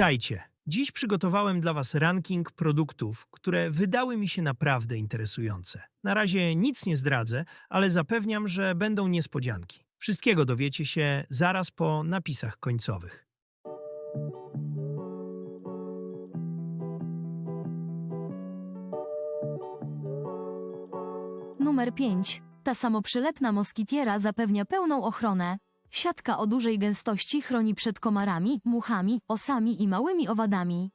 Witajcie. Dziś przygotowałem dla Was ranking produktów, które wydały mi się naprawdę interesujące. Na razie nic nie zdradzę, ale zapewniam, że będą niespodzianki. Wszystkiego dowiecie się zaraz po napisach końcowych. Numer 5. Ta samoprzylepna moskitiera zapewnia pełną ochronę. Siatka o dużej gęstości chroni przed komarami, muchami, osami i małymi owadami.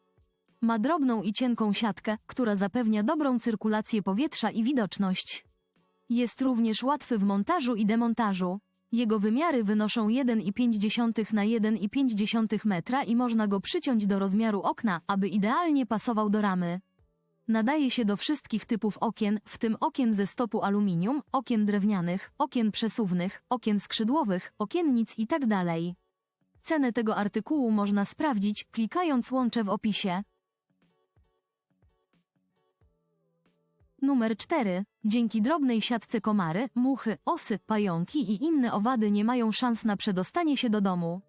Ma drobną i cienką siatkę, która zapewnia dobrą cyrkulację powietrza i widoczność. Jest również łatwy w montażu i demontażu. Jego wymiary wynoszą 1,5 na 1,5 metra i można go przyciąć do rozmiaru okna, aby idealnie pasował do ramy. Nadaje się do wszystkich typów okien, w tym okien ze stopu aluminium, okien drewnianych, okien przesuwnych, okien skrzydłowych, okiennic itd. Cenę tego artykułu można sprawdzić, klikając łącze w opisie. Numer 4. Dzięki drobnej siatce komary, muchy, osy, pająki i inne owady nie mają szans na przedostanie się do domu.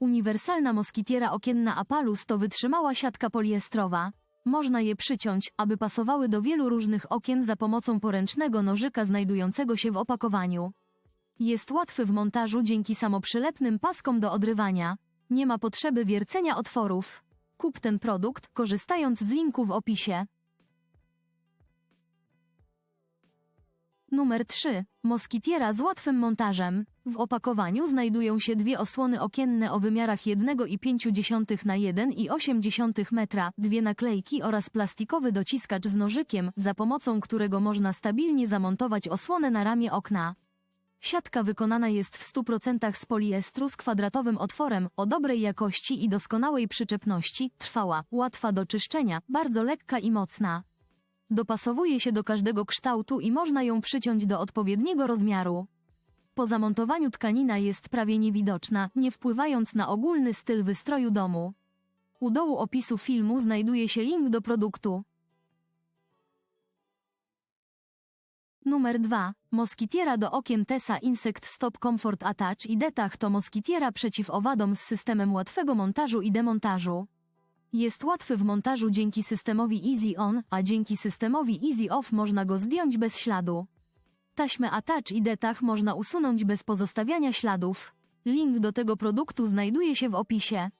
Uniwersalna moskitiera okienna Apalus to wytrzymała siatka poliestrowa. Można je przyciąć, aby pasowały do wielu różnych okien za pomocą poręcznego nożyka znajdującego się w opakowaniu. Jest łatwy w montażu dzięki samoprzylepnym paskom do odrywania. Nie ma potrzeby wiercenia otworów. Kup ten produkt, korzystając z linku w opisie. Numer 3. Moskitiera z łatwym montażem. W opakowaniu znajdują się dwie osłony okienne o wymiarach 1,5 na 1,8 metra, dwie naklejki oraz plastikowy dociskacz z nożykiem, za pomocą którego można stabilnie zamontować osłonę na ramię okna. Siatka wykonana jest w 100% z poliestru z kwadratowym otworem, o dobrej jakości i doskonałej przyczepności, trwała, łatwa do czyszczenia, bardzo lekka i mocna. Dopasowuje się do każdego kształtu i można ją przyciąć do odpowiedniego rozmiaru. Po zamontowaniu tkanina jest prawie niewidoczna, nie wpływając na ogólny styl wystroju domu. U dołu opisu filmu znajduje się link do produktu. Numer 2. Moskitiera do okien Tesa Insect Stop Comfort Attach i Detach to moskitiera przeciw owadom z systemem łatwego montażu i demontażu. Jest łatwy w montażu dzięki systemowi Easy On, a dzięki systemowi Easy Off można go zdjąć bez śladu. Taśmę Attach i Detach można usunąć bez pozostawiania śladów. Link do tego produktu znajduje się w opisie.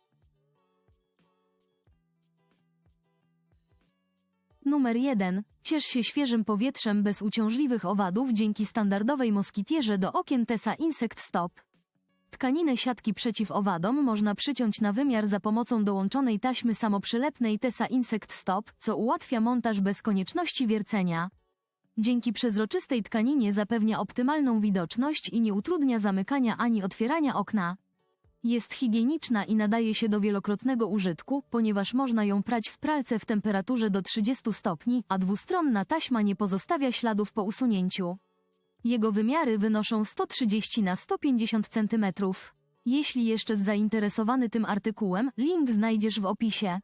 Numer 1. Ciesz się świeżym powietrzem bez uciążliwych owadów dzięki standardowej moskitierze do okien Tesa Insect Stop. Tkaninę siatki przeciw owadom można przyciąć na wymiar za pomocą dołączonej taśmy samoprzylepnej Tesa Insect Stop, co ułatwia montaż bez konieczności wiercenia. Dzięki przezroczystej tkaninie zapewnia optymalną widoczność i nie utrudnia zamykania ani otwierania okna. Jest higieniczna i nadaje się do wielokrotnego użytku, ponieważ można ją prać w pralce w temperaturze do 30 stopni, a dwustronna taśma nie pozostawia śladów po usunięciu. Jego wymiary wynoszą 130 na 150 cm. Jeśli jeszcze zainteresowany tym artykułem, link znajdziesz w opisie.